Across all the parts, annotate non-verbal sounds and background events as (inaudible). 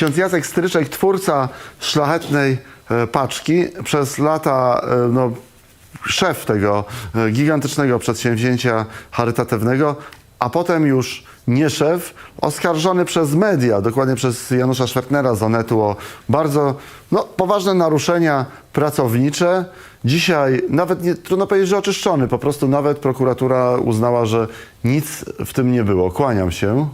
ksiądz Jacek Stryczek, twórca szlachetnej e, paczki, przez lata e, no, szef tego e, gigantycznego przedsięwzięcia charytatywnego, a potem już nie szef, oskarżony przez media, dokładnie przez Janusza Szwepnera z Onetu o bardzo no, poważne naruszenia pracownicze. Dzisiaj nawet nie, trudno powiedzieć, że oczyszczony, po prostu nawet prokuratura uznała, że nic w tym nie było. Kłaniam się.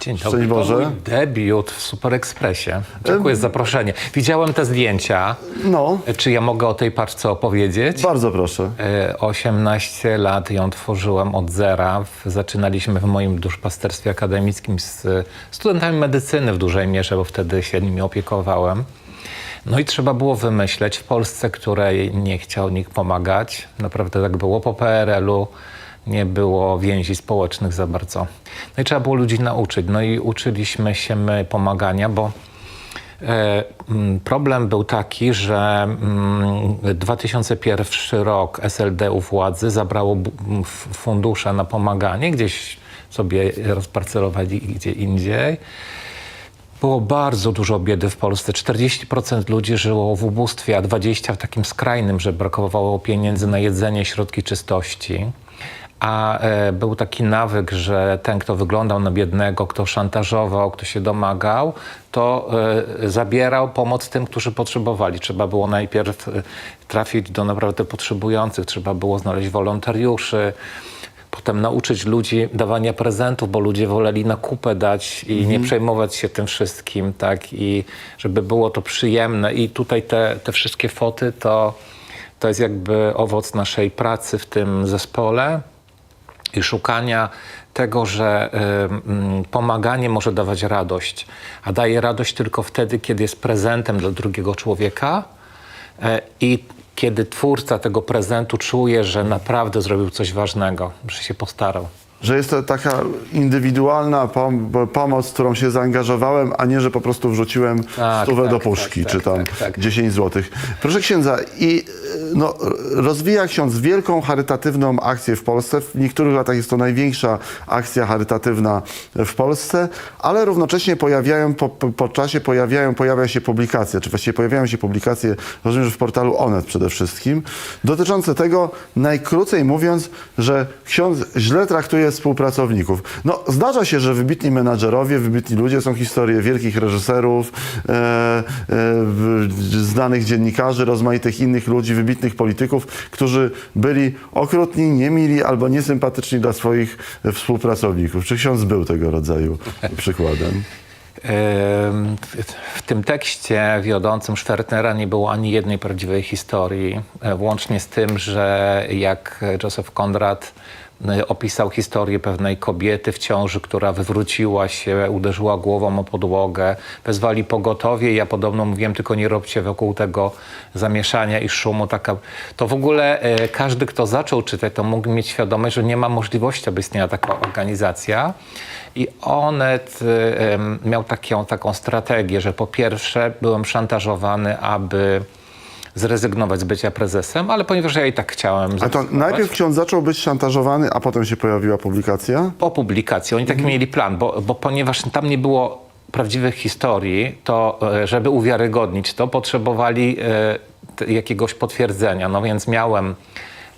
Dzień Szczęść dobry. To Boże. mój debiut w Super Expressie. Dziękuję za zaproszenie. Widziałem te zdjęcia. No, Czy ja mogę o tej paczce opowiedzieć? bardzo proszę. E, 18 lat ją tworzyłem od zera. W- Zaczynaliśmy w moim duszpasterstwie akademickim z e, studentami medycyny w dużej mierze, bo wtedy się nimi opiekowałem. No i trzeba było wymyśleć w Polsce, której nie chciał nikt pomagać. Naprawdę tak było po PRL-u. Nie było więzi społecznych za bardzo. No i trzeba było ludzi nauczyć. No i uczyliśmy się my pomagania, bo E, Problem był taki, że mm, 2001 rok SLD u władzy zabrało fundusze na pomaganie, gdzieś sobie rozparcelowali gdzie indziej. Było bardzo dużo biedy w Polsce. 40% ludzi żyło w ubóstwie, a 20% w takim skrajnym, że brakowało pieniędzy na jedzenie, środki czystości. A e, był taki nawyk, że ten, kto wyglądał na biednego, kto szantażował, kto się domagał, to e, zabierał pomoc tym, którzy potrzebowali. Trzeba było najpierw e, trafić do naprawdę potrzebujących, trzeba było znaleźć wolontariuszy, potem nauczyć ludzi dawania prezentów, bo ludzie woleli na kupę dać i nie przejmować się tym wszystkim, tak? I żeby było to przyjemne. I tutaj te, te wszystkie foty to, to jest jakby owoc naszej pracy w tym zespole i szukania tego, że y, pomaganie może dawać radość, a daje radość tylko wtedy, kiedy jest prezentem dla drugiego człowieka e, i kiedy twórca tego prezentu czuje, że naprawdę zrobił coś ważnego, że się postarał. Że jest to taka indywidualna pom- pomoc, którą się zaangażowałem, a nie, że po prostu wrzuciłem Tak, stówę tak, do puszki, tak, czy tak, tam tak, tak. 10 złotych. Proszę księdza, i y, no, rozwija ksiądz wielką charytatywną akcję w Polsce. W niektórych latach jest to największa akcja charytatywna w Polsce, ale równocześnie pojawiają, po, po, czasie pojawiają, pojawia się publikacje, czy właściwie pojawiają się publikacje, rozumiem, że w portalu Onet przede wszystkim, dotyczące tego, najkrócej mówiąc, że ksiądz źle traktuje współpracowników. No, zdarza się, że wybitni menadżerowie, wybitni ludzie, są historie wielkich reżyserów, e, e, znanych dziennikarzy, rozmaitych innych ludzi, wybitnych polityków, którzy byli okrutni, niemili albo niesympatyczni dla swoich współpracowników. Czy ksiądz był tego rodzaju przykładem? W, tym tekście wiodącym Schwertnera nie było ani jednej prawdziwej historii, e, włącznie z tym, że jak Joseph Conrad e, opisał historię pewnej kobiety w ciąży, która wywróciła się, uderzyła głową o podłogę, wezwali pogotowie ja podobno mówiłem, tylko nie robcie wokół tego zamieszania i szumu. Taka, to w ogóle e, każdy, kto zaczął czytać, to mógł mieć świadomość, że nie ma możliwości, aby istniała taka organizacja. I Onet em, miał taką, taką strategię, że po pierwsze byłem szantażowany, aby zrezygnować z bycia prezesem, ale ponieważ ja i tak chciałem A to najpierw ksiądz zaczął być szantażowany, a potem się pojawiła publikacja? po publikacji, oni taki mieli plan, bo, bo ponieważ tam nie było prawdziwych historii, to e, żeby uwiarygodnić to, potrzebowali e, jakiegoś potwierdzenia. No więc miałem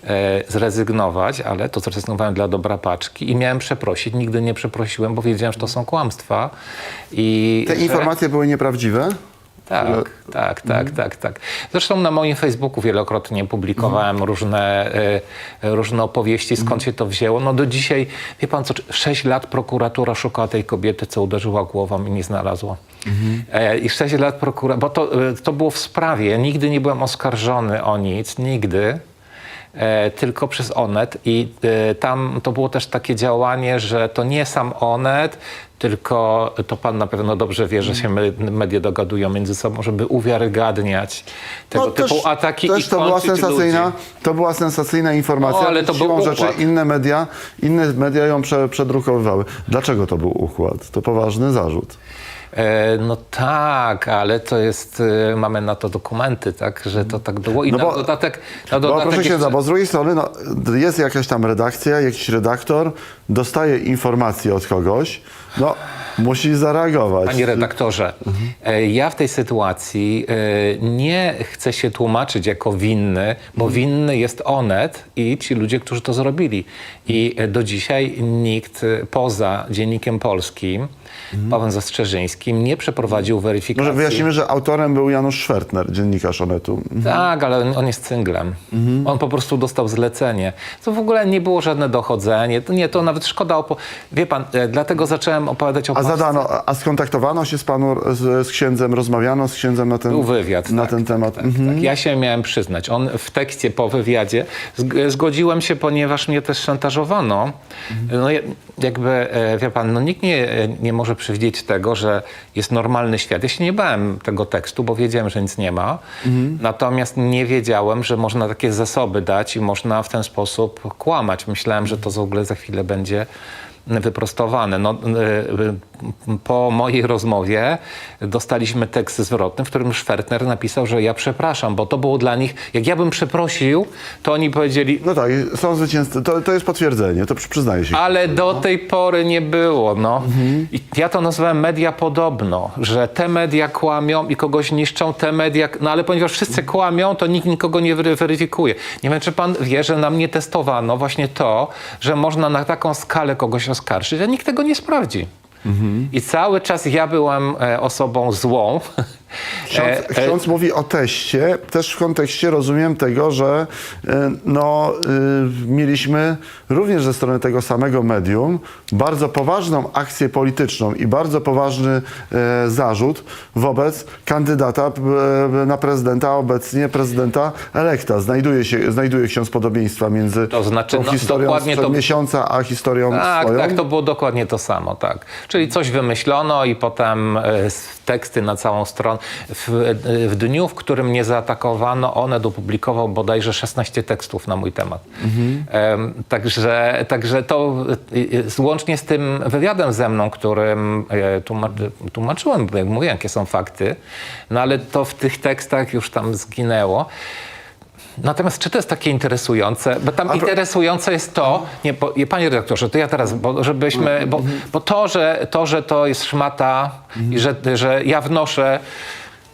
e, zrezygnować, ale to zrezygnowałem dla dobra paczki i miałem przeprosić. Nigdy nie przeprosiłem, bo wiedziałem, że to są kłamstwa. I Te że- informacje były nieprawdziwe? Tak, tak, tak, tak, tak. Zresztą na moim Facebooku wielokrotnie publikowałem różne, e, różne opowieści, skąd się to wzięło. No do dzisiaj, wie pan co, 6 lat prokuratura szukała tej kobiety, co uderzyła głową i nie znalazła. E, I 6 lat prokuratura, bo to, e, to było w sprawie, nigdy nie byłem oskarżony o nic, nigdy. E, tylko przez Onet i e, tam to było też takie działanie, że to nie sam Onet, tylko to pan na pewno dobrze wie, że się me- media dogadują między sobą, żeby uwiarygadniać tego typu ataki No, też i to była sensacyjna, ludzi. to była sensacyjna informacja. No, ale to Siłą był rzeczy układ. inne media, inne media ją prze, przedrukowywały. Dlaczego to był układ? To poważny zarzut. E, no tak, ale to jest, e, mamy na to dokumenty, tak, że to tak było. I No na bo- dodatek, na Bo dodatek proszę jeszcze- księdza, bo z drugiej strony no, jest jakaś tam redakcja, jakiś redaktor, dostaje informacje od kogoś, no musi zareagować. Panie redaktorze, e, ja w tej sytuacji e, nie chcę się tłumaczyć jako winny, bo winny jest Onet i ci ludzie, którzy to zrobili. I e, do dzisiaj nikt poza Dziennikiem Polskim, Pawłem Zastrzeżyńskim, nie przeprowadził weryfikacji. Może wyjaśnimy, że autorem był Janusz Schwertner, dziennikarz Onetu. Tak, ale on- jest cynglem. Mhm. On po prostu dostał zlecenie. To w ogóle nie było żadne dochodzenie. Nie, to nawet szkoda. Wie pan, dlatego zacząłem opowiadać o A zadano, a skontaktowano się z panu, z, z księdzem, rozmawiano z księdzem na ten, Był wywiad. na tak, ten tak, temat. Tak, Mhm. tak. Ja się miałem przyznać. On w tekście po wywiadzie zg- zgodziłem się, ponieważ mnie też szantażowano. Mhm. No, jakby, e, wie pan, no, nikt nie, nie może przewidzieć tego, że jest normalny świat. Ja się nie bałem tego tekstu, bo wiedziałem, że nic nie ma. Mhm. Natomiast nie wiedziałem, że można takie zasoby dać i można w ten sposób kłamać. Myślałem, że to w ogóle za chwilę będzie wyprostowane. No, y, po mojej rozmowie dostaliśmy tekst zwrotny, w którym Schwertner napisał, że ja przepraszam, bo to było dla nich, jak ja bym przeprosił, to oni powiedzieli, No tak, są zwycięzcy. To, to jest potwierdzenie, to przy- przyznaję się. ale do tej pory nie było. No. I ja to nazwałem media podobno, że te media kłamią i kogoś niszczą, te media... No ale ponieważ wszyscy kłamią, to nikt nikogo nie wery- weryfikuje. Nie wiem, czy pan wie, że na mnie testowano właśnie to, że można na taką skalę kogoś oskarżyć, a nikt tego nie sprawdzi. I cały czas ja byłem e, osobą złą. (laughs) Ksiądz, E, e, ksiądz mówi o teście, też w kontekście rozumiem tego, że y, no, y, mieliśmy również ze strony tego samego medium bardzo poważną akcję polityczną i bardzo poważny e, zarzut wobec kandydata e, na prezydenta, obecnie prezydenta elekta. Znajduje, się, znajduje ksiądz podobieństwa między To znaczy, tą no, historią sprzed to- miesiąca, a historią Tak, swoją. tak, to było dokładnie to samo, tak. Czyli coś wymyślono i potem e, teksty na całą stronę. W, w dniu, w którym mnie zaatakowano, one dopublikował bodajże 16 tekstów na mój temat. Em, także, także to e, e, łącznie z tym wywiadem ze mną, którym e, tłumaczy, tłumaczyłem, jak mówię, jakie są fakty, no ale to w tych tekstach już tam zginęło. Natomiast czy to jest takie interesujące? Bo tam interesujące jest to, nie, bo, nie, panie redaktorze, to ja teraz, bo, żebyśmy, bo, bo to, że, to, że to jest szmata i że, że ja wnoszę,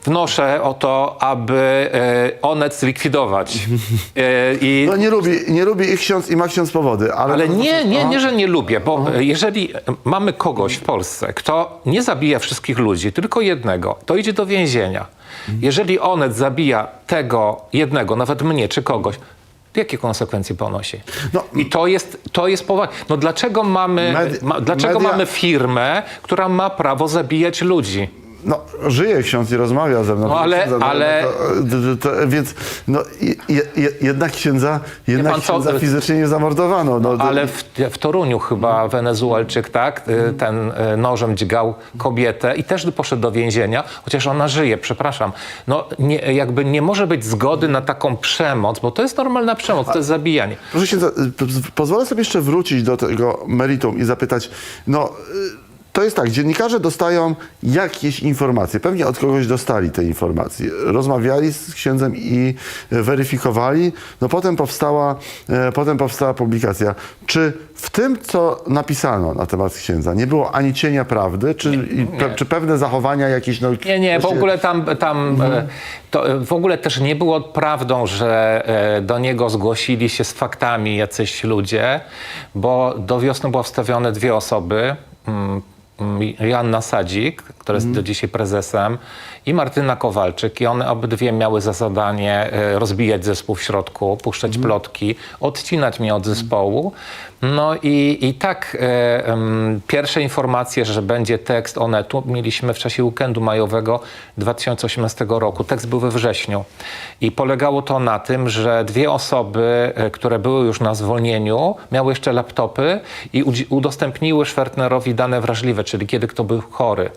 wnoszę o to, aby e, Onet zlikwidować. E, i, (laughs) No nie lubi, nie lubi ich ksiądz i ma ksiądz powody, ale... ale nie, nie, nie, że nie lubię, bo jeżeli mamy kogoś w Polsce, kto nie zabija wszystkich ludzi, tylko jednego, to idzie do więzienia. Jeżeli Onet zabija tego jednego, nawet mnie czy kogoś, jakie konsekwencje ponosi? No, I to jest, to jest poważne. No dlaczego mamy, Medi- ma, dlaczego media- mamy firmę, która ma prawo zabijać ludzi? No, żyje ksiądz i rozmawia ze mną. No, ale- ale- To, to, to, więc, no, je, je, jednak księdza, jednak pan co- księdza fizycznie nie zamordowano. No, Ale w, w Toruniu chyba Wenezuelczyk, tak, y, ten y, nożem dźgał kobietę i też poszedł do więzienia, chociaż ona żyje, przepraszam. No nie, jakby nie może być zgody na taką przemoc, bo to jest normalna przemoc, to jest zabijanie. Proszę księdza, y, pozwolę sobie jeszcze wrócić do tego meritum i zapytać, no... To jest tak, dziennikarze dostają jakieś informacje, pewnie od kogoś dostali te informacje, rozmawiali z księdzem i weryfikowali, no potem powstała, e, potem powstała publikacja. Czy w tym, co napisano na temat księdza, nie było ani cienia prawdy, czy, i pe, czy pewne zachowania jakieś... No, Nie, nie, w ogóle tam, tam e, to e, w ogóle też nie było prawdą, że do niego zgłosili się z faktami jacyś ludzie, bo do wiosny było wstawione dwie osoby. Joanna Sadzik, która jest do dzisiaj prezesem, i Martyna Kowalczyk. I one obydwie miały za zadanie e, rozbijać zespół w środku, puszczać plotki, odcinać mnie od zespołu. No i, i tak e, em, pierwsze informacje, że będzie tekst Onetu mieliśmy w czasie weekendu majowego 2018 roku. Tekst był we wrześniu. I polegało to na tym, że dwie osoby, e, które były już na zwolnieniu, miały jeszcze laptopy i udzi- udostępniły Schwertnerowi dane wrażliwe, czyli kiedy kto był chory.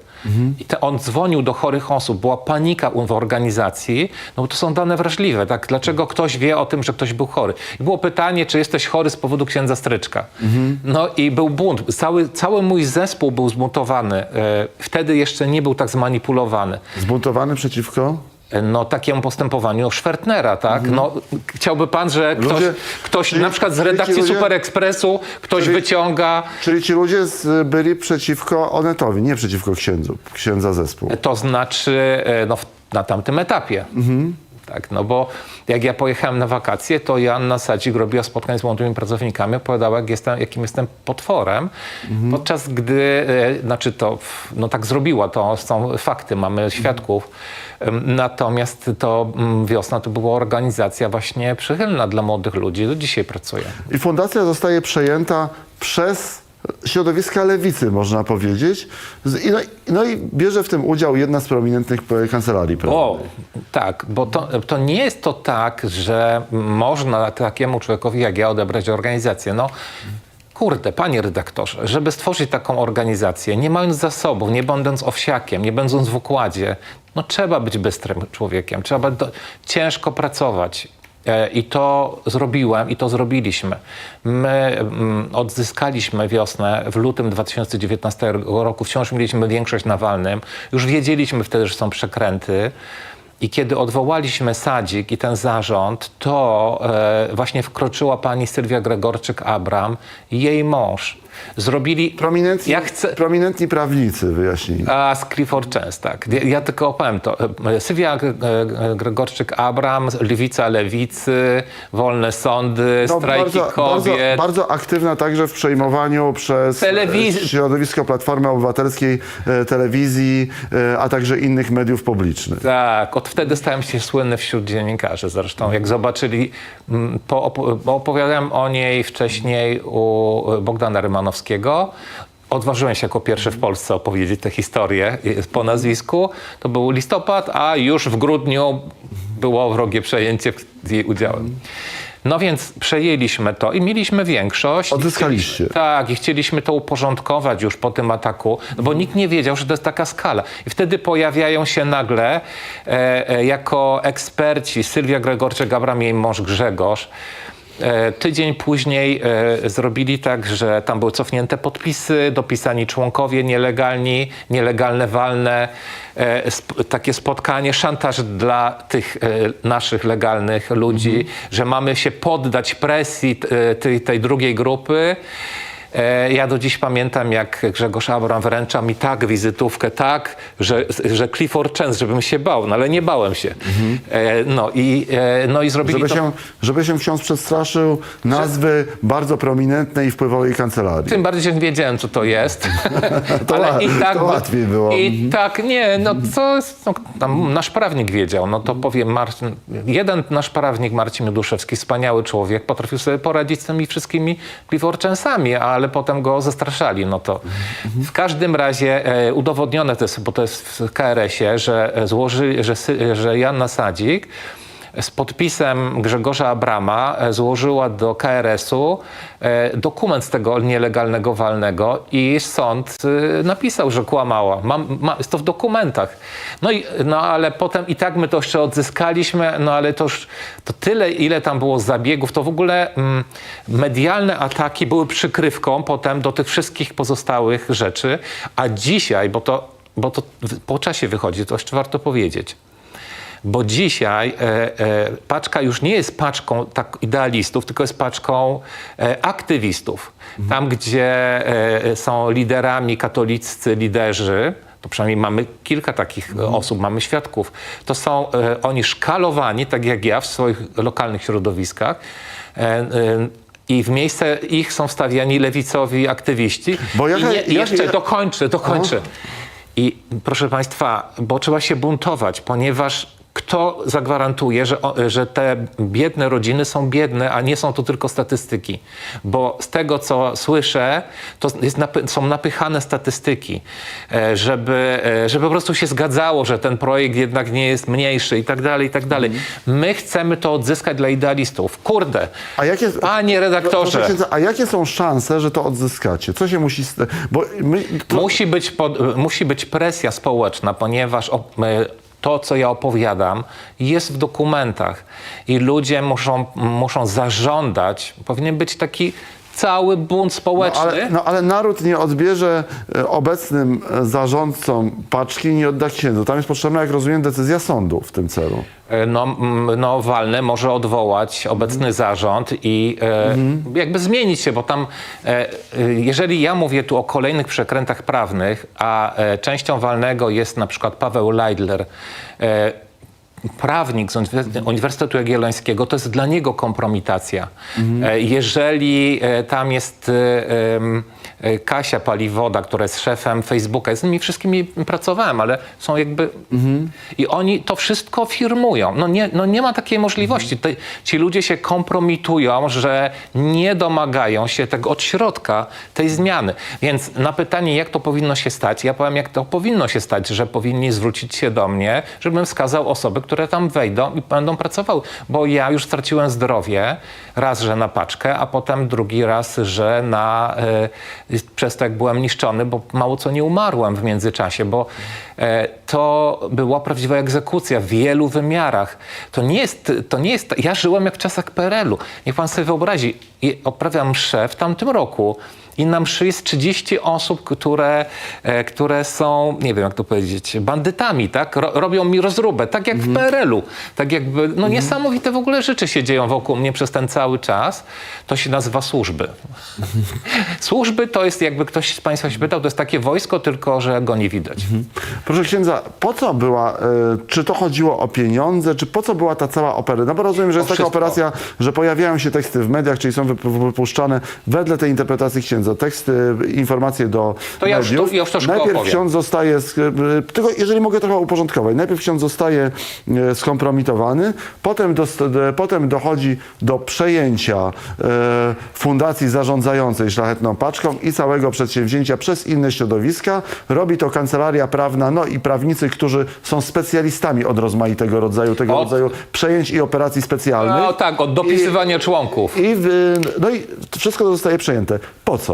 I te, on dzwonił do chorych osób, była panika u- w organizacji, no bo to są dane wrażliwe, tak? Dlaczego ktoś wie o tym, że ktoś był chory? I było pytanie, czy jesteś chory z powodu księdza Stryczka. No i był bunt. Cały, cały mój zespół był zbuntowany. E, Wtedy jeszcze nie był tak zmanipulowany. Zbuntowany przeciwko? No, takiemu postępowaniu Schwertnera, tak? No, chciałby pan, że ktoś, Ludzie- ktoś czyli- na przykład z czyli ci redakcji ludzie- Super Expressu, ktoś Czyli- wyciąga, Czyli ci ludzie z, byli przeciwko Onetowi, nie przeciwko księdzu, księdza zespół. to znaczy e, no, w- na tamtym etapie. Tak, no bo jak ja pojechałem na wakacje, to Joanna Sadzik robiła spotkanie z młodymi pracownikami, opowiadała, jak jestem, jakim jestem potworem, podczas gdy, e, znaczy to, no tak zrobiła, to są fakty, mamy świadków. Em, Natomiast to mm, wiosna to była organizacja właśnie przychylna dla młodych ludzi, do dzisiaj pracuje. I fundacja zostaje przejęta przez środowiska lewicy, można powiedzieć. I no, i- no i bierze w tym udział jedna z prominentnych e, kancelarii O, prawnych. tak, bo to, to nie jest to tak, że można takiemu człowiekowi jak ja odebrać organizację. No, kurde, panie redaktorze, żeby stworzyć taką organizację, nie mając zasobów, nie będąc owsiakiem, nie będąc w układzie, no trzeba być bystrym człowiekiem, trzeba do, ciężko pracować. E, I to zrobiłem i to zrobiliśmy. My mm, odzyskaliśmy wiosnę w lutym 2019 roku. Wciąż mieliśmy większość na walnym. Już wiedzieliśmy wtedy, że są przekręty. I kiedy odwołaliśmy Sadzik i ten zarząd, to e, właśnie wkroczyła pani Sylwia Gregorczyk-Abram jej mąż. Zrobili... Prominentni, Ja chcę... prominentni prawnicy wyjaśnili. A z Clifford Chance, tak. Ja, ja tylko opowiem to. Sylwia Gregorczyk-Abram, Lewica Lewicy, Wolne Sądy, No, strajki bardzo, bardzo, kobiet. bardzo aktywna także w przejmowaniu przez Telewiz- e, środowisko Platformy Obywatelskiej, e, telewizji, e, a także innych mediów publicznych. Tak, od wtedy stałem się słynny wśród dziennikarzy. Zresztą jak zobaczyli, po, bo opowiadałem o niej wcześniej u Bogdana Rymanowskiego. Odważyłem się jako pierwszy w Polsce opowiedzieć tę historię y, po nazwisku. To był listopad, a już w grudniu było wrogie przejęcie z jej udziałem. No więc przejęliśmy to i mieliśmy większość. Odzyskaliście. Tak, i chcieliśmy to uporządkować już po tym ataku, bo nikt nie wiedział, że to jest taka skala. I wtedy pojawiają się nagle e, e, jako eksperci Sylwia Gregorczyk-Abram i jej mąż Grzegorz. E, tydzień później e, zrobili tak, że tam były cofnięte podpisy, dopisani członkowie nielegalni, nielegalne walne, e, sp- takie spotkanie, szantaż dla tych naszych legalnych ludzi, że mamy się poddać presji tej, tej drugiej grupy. E, Ja do dziś pamiętam, jak Grzegorz Abram wręcza mi tak wizytówkę, tak, że, że Clifford Chance, żebym się bał, no ale nie bałem się. E, No i, e, no i zrobili Żeby to... się, żeby się ksiądz przestraszył nazwy bardzo prominentnej i wpływowej kancelarii. Tym bardziej, że wiedziałem, co to jest. (laughs) To Ale i tak, to łatwiej było. I tak, nie, no co no, tam nasz prawnik wiedział, no to powiem, Marcin, jeden nasz prawnik, Marcin Duszewski, wspaniały człowiek, potrafił sobie poradzić z tymi wszystkimi Cliffordczęsami, ale potem go zastraszali, no to w każdym razie e, udowodnione to jest, bo to jest w KRS-ie, że e, złoży, że, że Janna Sadzik z podpisem Grzegorza Abrama e, złożyła do KRS-u e, dokument z tego nielegalnego walnego i sąd e, napisał, że kłamała. Ma, jest to w dokumentach. No, i, no ale potem i tak my to jeszcze odzyskaliśmy, no ale to już to tyle, ile tam było zabiegów, to w ogóle mm, medialne ataki były przykrywką potem do tych wszystkich pozostałych rzeczy, a dzisiaj, bo to, bo to po czasie wychodzi, to jeszcze warto powiedzieć, bo dzisiaj e, e, paczka już nie jest paczką tak idealistów, tylko jest paczką e, aktywistów. Tam, gdzie e, są liderami katoliccy liderzy, to przynajmniej mamy kilka takich e, osób, mamy świadków, to są e, oni szkalowani, tak jak ja, w swoich lokalnych środowiskach. E, e, i w miejsce ich są wstawiani lewicowi aktywiści. Bo jaka- I nie, jak- jeszcze jak- dokończę, dokończę. I proszę Państwa, bo trzeba się buntować, ponieważ kto zagwarantuje, że, że te biedne rodziny są biedne, a nie są to tylko statystyki? Bo z tego, co słyszę, to jest są napychane statystyki, e, żeby, e, żeby po prostu się zgadzało, że ten projekt jednak nie jest mniejszy i tak dalej, i tak dalej. My chcemy to odzyskać dla idealistów. Kurde, A jakie, panie redaktorze. A jakie są szanse, że to odzyskacie? Co się musi... Bo my, to, Musi być, pod, musi być presja społeczna, ponieważ o, e, to, co ja opowiadam, jest w dokumentach i ludzie muszą, muszą zażądać, powinien być taki cały bunt No społeczny. ale, no ale naród nie odbierze e, obecnym e, zarządcom paczki, nie odda księdzu. Tam jest potrzebna, jak rozumiem, decyzja sądu w tym celu. E, No, no Walny może odwołać obecny zarząd i e, jakby zmienić się, bo tam, e, e, jeżeli ja mówię tu o kolejnych przekrętach prawnych, a e, częścią Walnego jest na przykład Paweł Leidler, e, prawnik z Uniwersytetu- Jagiellońskiego, to jest dla niego kompromitacja. E, Jeżeli e, tam jest e, Kasia Paliwoda, która jest szefem Facebooka, ja z nimi wszystkimi pracowałem, ale są jakby... I oni to wszystko firmują. No nie, no nie ma takiej możliwości. Te, ci ludzie się kompromitują, że nie domagają się tego od środka, tej zmiany. Więc na pytanie, jak to powinno się stać, ja powiem, jak to powinno się stać, że powinni zwrócić się do mnie, żebym wskazał osoby, które tam wejdą i będą pracowały. Bo ja już straciłem zdrowie, raz, że na paczkę, a potem drugi raz, że na, e, przez to, jak byłem niszczony, bo mało co nie umarłem w międzyczasie, bo e, to była prawdziwa egzekucja w wielu wymiarach. To nie jest, to nie jest, ja żyłem jak w czasach PRL-u. Niech pan sobie wyobrazi, oprawiam mszę w tamtym roku i na mszy jest 30 osób, które, e, które są, nie wiem jak to powiedzieć, bandytami, tak? Ro, robią mi rozróbę, tak jak w PRL-u. Tak jakby, no niesamowite w ogóle rzeczy się dzieją wokół mnie przez ten cały czas. To się nazywa służby. (laughs) służby to jest, jakby ktoś z Państwa się pytał, to jest takie wojsko, tylko że go nie widać. Proszę księdza, po co była, e, czy to chodziło o pieniądze, czy po co była ta cała operacja? No bo rozumiem, że jest taka wszystko. operacja, że pojawiają się teksty w mediach, czyli są wyp- wypuszczane wedle tej interpretacji księdza, teksty, informacje do To ja już mediów. to- ja już to Najpierw opowiem. ksiądz zostaje, e, tylko jeżeli mogę trochę uporządkować, najpierw ksiądz zostaje e, skompromitowany, potem, dost, e, potem dochodzi do przejęcia fundacji zarządzającej szlachetną paczką i całego przedsięwzięcia przez inne środowiska. Robi to kancelaria prawna, no i prawnicy, którzy są specjalistami od rozmaitego rodzaju, tego Od- rodzaju przejęć i operacji specjalnych. No tak, od dopisywania członków. I, w, no i to wszystko zostaje przejęte. Po co?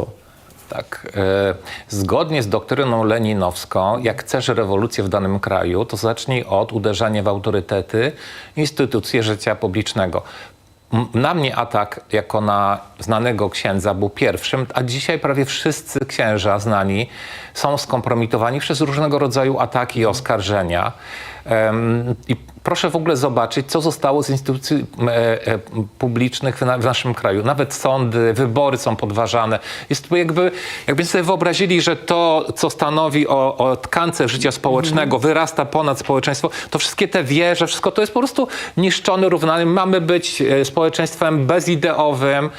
Tak. E, zgodnie z doktryną leninowską, jak chcesz rewolucję w danym kraju, to zacznij od uderzania w autorytety, instytucje życia publicznego. Na mnie atak jako na znanego księdza był pierwszym, a dzisiaj prawie wszyscy księża znani są skompromitowani przez różnego rodzaju ataki i oskarżenia. I proszę w ogóle zobaczyć, co zostało z instytucji e, e, publicznych w, na, w naszym kraju. Nawet sądy, wybory są podważane. Jest to jakby, jakbyście sobie wyobrazili, że to, co stanowi o, o tkance życia społecznego, wyrasta ponad społeczeństwo, to wszystkie te wieże, wszystko to jest po prostu niszczone, równane. Mamy być e, społeczeństwem bezideowym,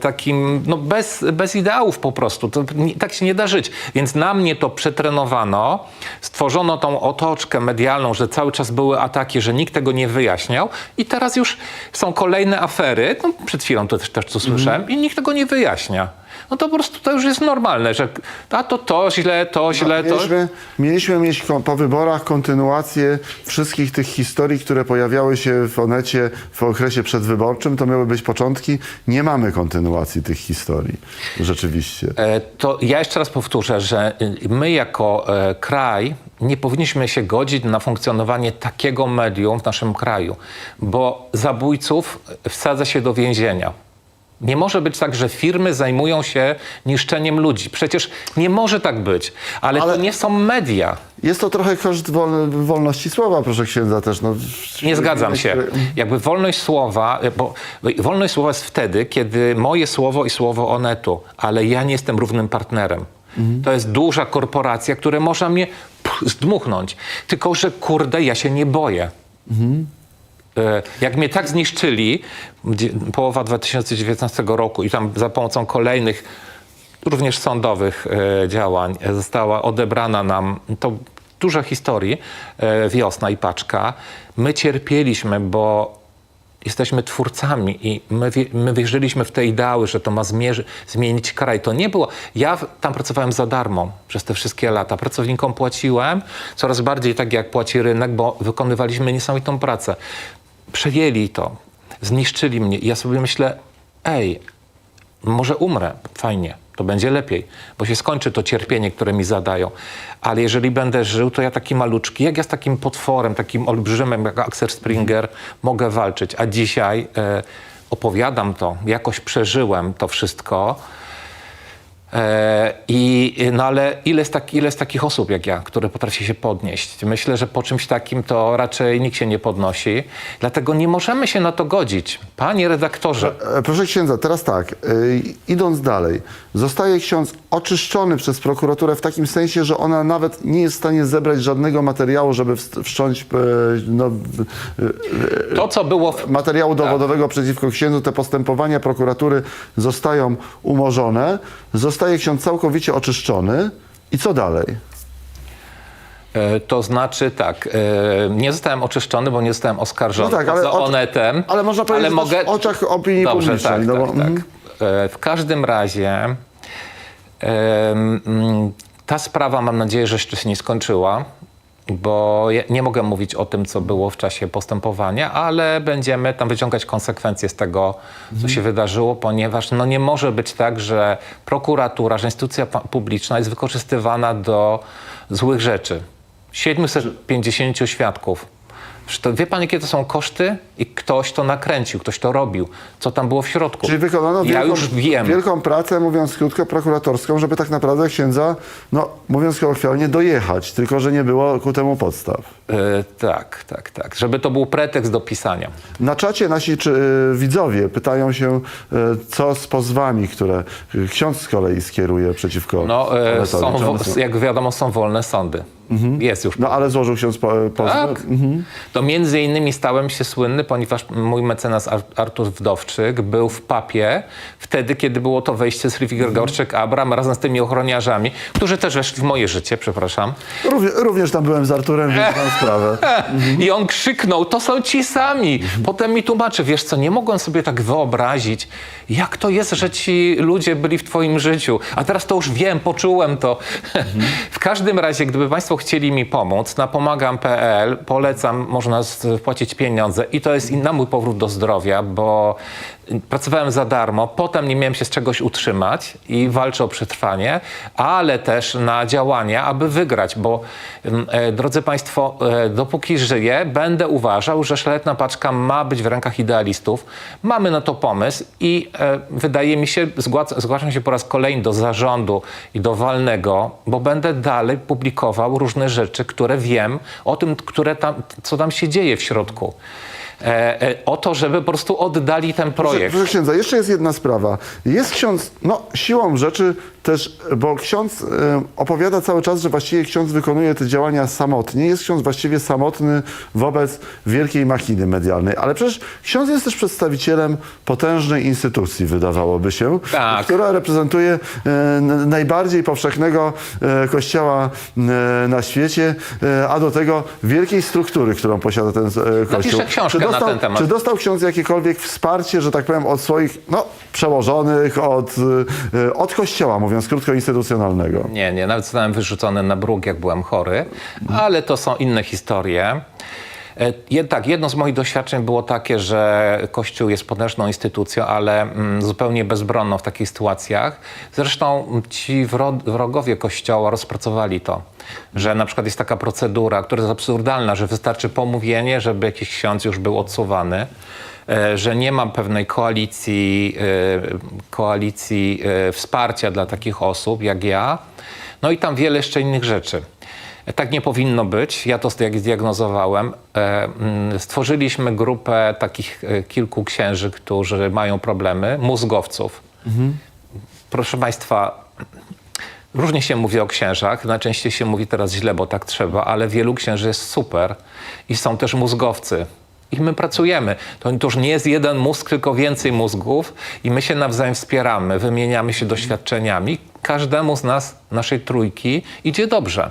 takim, no bez, bez ideałów po prostu. To, tak się nie da żyć. Więc na mnie to przetrenowano, stworzono tą otoczkę medialną, że cały czas były ataki, że nikt tego nie wyjaśniał i teraz już są kolejne afery, no przed chwilą to też, też to słyszałem i nikt tego nie wyjaśnia. No to po prostu to już jest normalne, że a to to źle, to źle, to... Mieliśmy, mieliśmy mieć po wyborach kontynuację wszystkich tych historii, które pojawiały się w Onecie w okresie przedwyborczym. To miały być początki. Nie mamy kontynuacji tych historii. Rzeczywiście. E, To ja jeszcze raz powtórzę, że y, my jako e, kraj nie powinniśmy się godzić na funkcjonowanie takiego medium w naszym kraju, bo zabójców wsadza się do więzienia. Nie może być tak, że firmy zajmują się niszczeniem ludzi. Przecież nie może tak być. Ale, Ale- to nie są media. Jest to trochę koszt wol, wolności słowa, proszę księdza też. No, Nie zgadzam się. Jakby wolność słowa, bo wolność słowa jest wtedy, kiedy moje słowo i słowo Onetu, ale ja nie jestem równym partnerem. To jest duża korporacja, która może mnie zdmuchnąć. Tylko, że kurde, ja się nie boję. E, Jak mnie tak zniszczyli, połowa 2019 roku i tam za pomocą kolejnych, również sądowych e, działań e, została odebrana nam, to duża historii, wiosna i paczka. My cierpieliśmy, bo jesteśmy twórcami i my, my wierzyliśmy w te ideały, że to ma zmierzy, zmienić kraj. To nie było. Ja tam pracowałem za darmo przez te wszystkie lata. Pracownikom płaciłem coraz bardziej tak, jak płaci rynek, bo wykonywaliśmy niesamowitą pracę. Przejęli to, zniszczyli mnie i ja sobie myślę, ej, może umrę, fajnie, to będzie lepiej, bo się skończy to cierpienie, które mi zadają. Ale jeżeli będę żył, to ja taki maluczki, jak ja z takim potworem, takim olbrzymem jak Axel Springer mogę walczyć. A dzisiaj e, opowiadam to, jakoś przeżyłem to wszystko. E, I, no ale ile jest, tak, ile jest takich osób jak ja, które potrafi się podnieść? Myślę, że po czymś takim to raczej nikt się nie podnosi. Dlatego nie możemy się na to godzić. Panie redaktorze, E, Proszę księdza, teraz tak, idąc dalej, zostaje ksiądz oczyszczony przez prokuraturę w takim sensie, że ona nawet nie jest w stanie zebrać żadnego materiału, żeby wszcząć e, no, w- to co było w materiału dowodowego przeciwko księdzu, te postępowania prokuratury zostają umorzone, zostaje ksiądz całkowicie oczyszczony i co dalej? E, To znaczy tak, e, nie zostałem oczyszczony, bo nie zostałem oskarżony No tak, ale onetem. ale można powiedzieć, że w oczach opinii Dobrze, publicznej, Tak, no bo- tak, tak. mhm. E, W każdym razie ta sprawa mam nadzieję, że jeszcze się nie skończyła, bo nie mogę mówić o tym, co było w czasie postępowania, ale będziemy tam wyciągać konsekwencje z tego, co Mhm. się wydarzyło, ponieważ no, nie może być tak, że prokuratura, że instytucja publiczna jest wykorzystywana do złych rzeczy. 750 świadków. To, wie pan, jakie to są koszty? I ktoś to nakręcił, ktoś to robił. Co tam było w środku? Czyli wykonano ja wielką, już wiem. wielką pracę, mówiąc krótko, prokuratorską, żeby tak naprawdę księdza, no mówiąc kolokwialnie, dojechać, tylko że nie było ku temu podstaw. E, tak, tak, tak. Żeby to był pretekst do pisania. Na czacie nasi czy, y, widzowie pytają się, y, co z pozwami, które ksiądz z kolei skieruje przeciwko No, e, są, są- jak wiadomo, są wolne sądy. Jest już No ale złożył ksiądz po, pozwy. Tak. To między innymi stałem się słynny, ponieważ mój mecenas Ar- Artur Wdowczyk był w papie wtedy, kiedy było to wejście z Riviger Gorczyk Abram razem z tymi ochroniarzami, którzy też weszli w moje życie, przepraszam. Również, również tam byłem z Arturem, więc mam sprawę. (laughs) I on krzyknął, to są ci sami. Potem mi tłumaczy, wiesz co, nie mogłem sobie tak wyobrazić, jak to jest, że ci ludzie byli w twoim życiu. A teraz to już wiem, poczułem to. (laughs) w każdym razie, gdyby państwo chcieli mi pomóc, na pomagam.pl polecam, można wpłacić pieniądze i to jest i na mój powrót do zdrowia, bo pracowałem za darmo, potem nie miałem się z czegoś utrzymać i walczę o przetrwanie, ale też na działania, aby wygrać, bo mm, e, drodzy Państwo, e, dopóki żyję, będę uważał, że szlachetna paczka ma być w rękach idealistów. Mamy na to pomysł i e, wydaje mi się, zgła- zgłaszam się po raz kolejny do zarządu i do walnego, bo będę dalej publikował różne rzeczy, które wiem o tym, które tam, co tam się dzieje w środku. E, e, o to, żeby po prostu oddali ten projekt. Proszę księdza, jeszcze jest jedna sprawa. Jest ksiądz, no siłą rzeczy też, bo ksiądz e, opowiada cały czas, że właściwie ksiądz wykonuje te działania samotnie. Jest ksiądz właściwie samotny wobec wielkiej machiny medialnej. Ale przecież ksiądz jest też przedstawicielem potężnej instytucji, wydawałoby się, Tak. która reprezentuje najbardziej powszechnego kościoła na świecie, a do tego wielkiej struktury, którą posiada ten kościół. książkę Czy na dostał, ten temat. Czy dostał ksiądz jakiekolwiek wsparcie, że tak powiem, od swoich no, przełożonych, od, y, od kościoła, mówiąc krótko, instytucjonalnego? Nie, nie, nawet zostałem wyrzucony na bruk, jak byłem chory, ale to są inne historie. E, Tak, jedno z moich doświadczeń było takie, że Kościół jest potężną instytucją, ale mm, zupełnie bezbronną w takich sytuacjach. Zresztą ci wro- wrogowie Kościoła rozpracowali to, że na przykład jest taka procedura, która jest absurdalna, że wystarczy pomówienie, żeby jakiś ksiądz już był odsuwany e, że nie ma pewnej koalicji, e, koalicji wsparcia dla takich osób jak ja. No i tam wiele jeszcze innych rzeczy. Tak nie powinno być. Ja to jak zdiagnozowałem. E, mm, Stworzyliśmy grupę takich e, kilku księży, którzy mają problemy, mózgowców. Proszę Państwa, Różnie się mówi o księżach, najczęściej się mówi teraz źle, bo tak trzeba, ale wielu księży jest super i są też mózgowcy. I my pracujemy. To, to już nie jest jeden mózg, tylko więcej mózgów i my się nawzajem wspieramy, wymieniamy się doświadczeniami. Każdemu z nas, naszej trójki, idzie dobrze.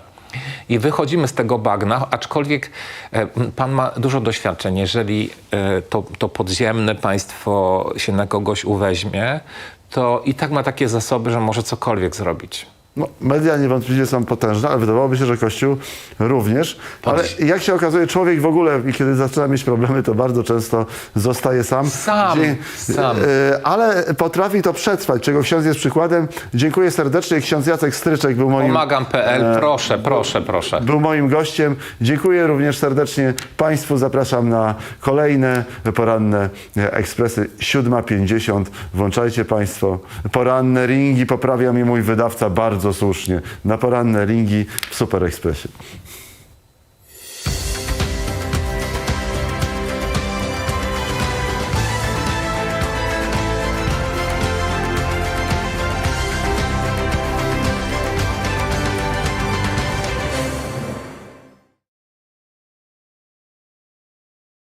I wychodzimy z tego bagna, aczkolwiek e, pan ma dużo doświadczeń. Jeżeli e, to, to podziemne państwo się na kogoś uweźmie, to i tak ma takie zasoby, że może cokolwiek zrobić. No, media niewątpliwie są potężne, ale wydawałoby się, że Kościół również. Ale jak się okazuje, człowiek w ogóle, kiedy zaczyna mieć problemy, to bardzo często zostaje sam. Sam, sam. e, Ale potrafi to przetrwać, czego ksiądz jest przykładem. Dziękuję serdecznie. Ksiądz Jacek Stryczek był moim... Pomagam.pl, proszę, proszę, proszę. Był moim gościem. Dziękuję również serdecznie Państwu. Zapraszam na kolejne poranne e, ekspresy 7.50. Włączajcie Państwo poranne ringi. Poprawia mi mój wydawca bardzo słusznie. Na poranne ringi w Super Ekspresie.